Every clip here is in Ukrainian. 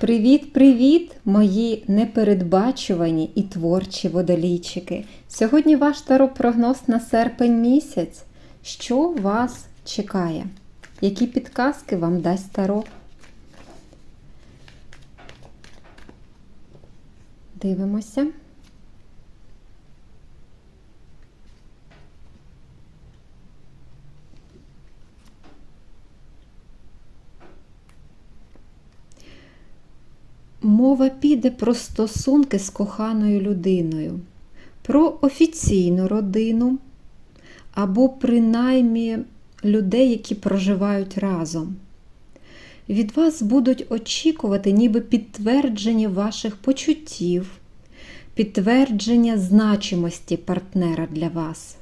Привіт-привіт, мої непередбачувані і творчі водолійчики! Сьогодні ваш таропрогноз на серпень місяць. Що вас чекає? Які підказки вам дасть таро? Дивимося. Мова піде про стосунки з коханою людиною, про офіційну родину або принаймні людей, які проживають разом. Від вас будуть очікувати ніби підтвердження ваших почуттів, підтвердження значимості партнера для вас.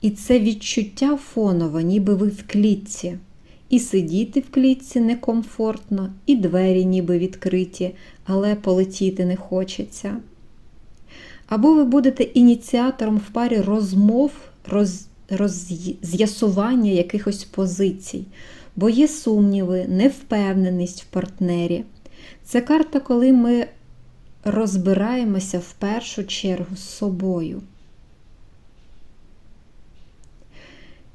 І це відчуття фоново, ніби ви в клітці. І сидіти в клітці некомфортно, і двері ніби відкриті, але полетіти не хочеться. Або ви будете ініціатором в парі розмов, роз, роз'ясування якихось позицій, бо є сумніви, невпевненість в партнері. Це карта, коли ми розбираємося в першу чергу з собою.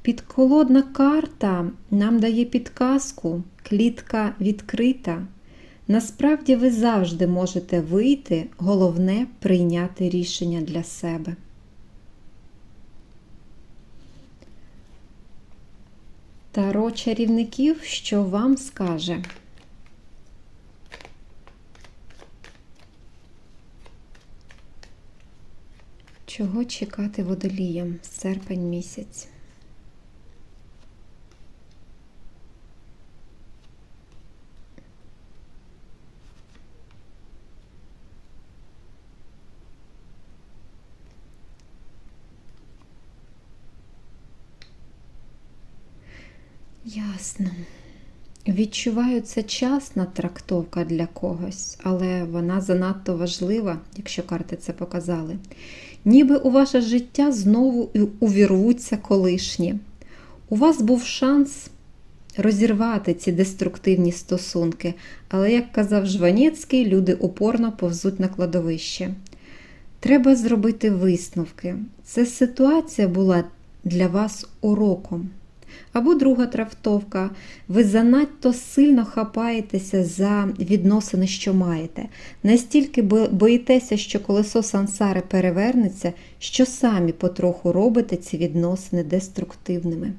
Підколодна карта нам дає підказку, клітка відкрита. Насправді ви завжди можете вийти, головне прийняти рішення для себе. Таро чарівників, що вам скаже? Чого чекати водоліям серпень місяць? Ясно. Відчуваю, це часна трактовка для когось, але вона занадто важлива, якщо карти це показали. Ніби у ваше життя знову увірвуться колишні. У вас був шанс розірвати ці деструктивні стосунки, але, як казав Жванецький, люди упорно повзуть на кладовище. Треба зробити висновки. Ця ситуація була для вас уроком. Або друга трактовка. Ви занадто сильно хапаєтеся за відносини, що маєте. Настільки боїтеся, що колесо сансари перевернеться, що самі потроху робите ці відносини деструктивними.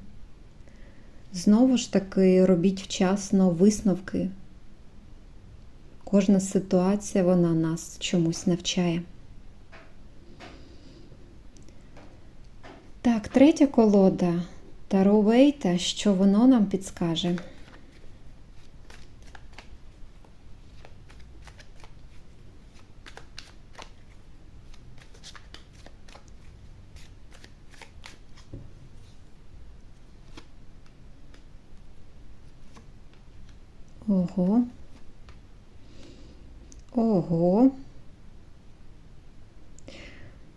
Знову ж таки, робіть вчасно висновки. Кожна ситуація вона нас чомусь навчає. Так, третя колода. Таро Вейта, що воно нам підскаже. Ого. Ого.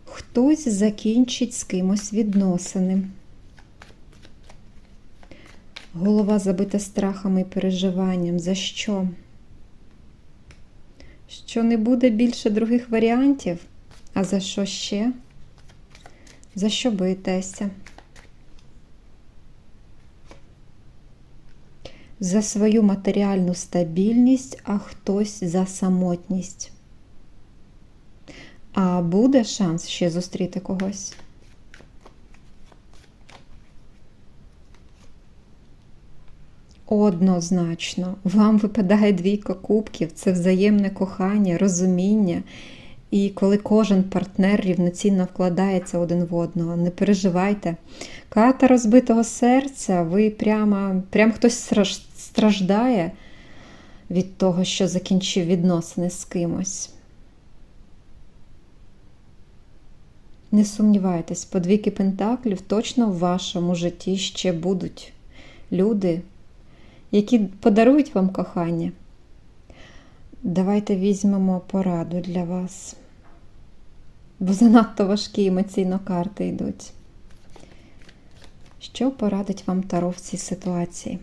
Хтось закінчить з кимось відносини. Голова забита страхами і переживанням. За що? Що не буде більше других варіантів? А за що ще? За що боїтеся? За свою матеріальну стабільність, а хтось за самотність. А буде шанс ще зустріти когось? Однозначно, вам випадає двійка кубків, це взаємне кохання, розуміння. І коли кожен партнер рівноцінно вкладається один в одного, не переживайте. Карта розбитого серця, ви прямо, прямо хтось страждає від того, що закінчив відносини з кимось. Не сумнівайтесь, подвійки пентаклів точно в вашому житті ще будуть люди які подарують вам кохання. Давайте візьмемо пораду для вас, бо занадто важкі емоційно карти йдуть. Що порадить вам Таро в цій ситуації?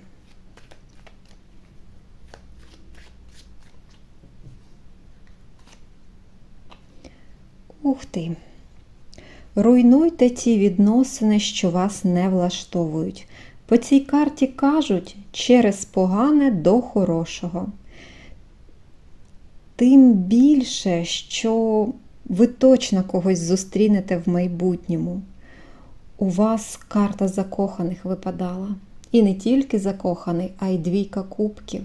Ух ти! Руйнуйте ті відносини, що вас не влаштовують. По цій карті кажуть через погане до хорошого. Тим більше, що ви точно когось зустрінете в майбутньому. У вас карта закоханих випадала. І не тільки закоханий, а й двійка кубків,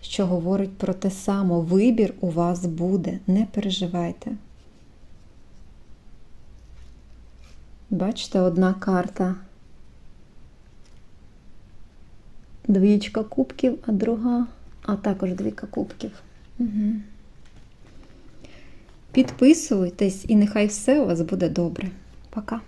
що говорить про те саме. Вибір у вас буде, не переживайте. Бачите, одна карта. Двічка кубків, а друга, а також двійка кубків. Угу. Підписуйтесь і нехай все у вас буде добре. Пока.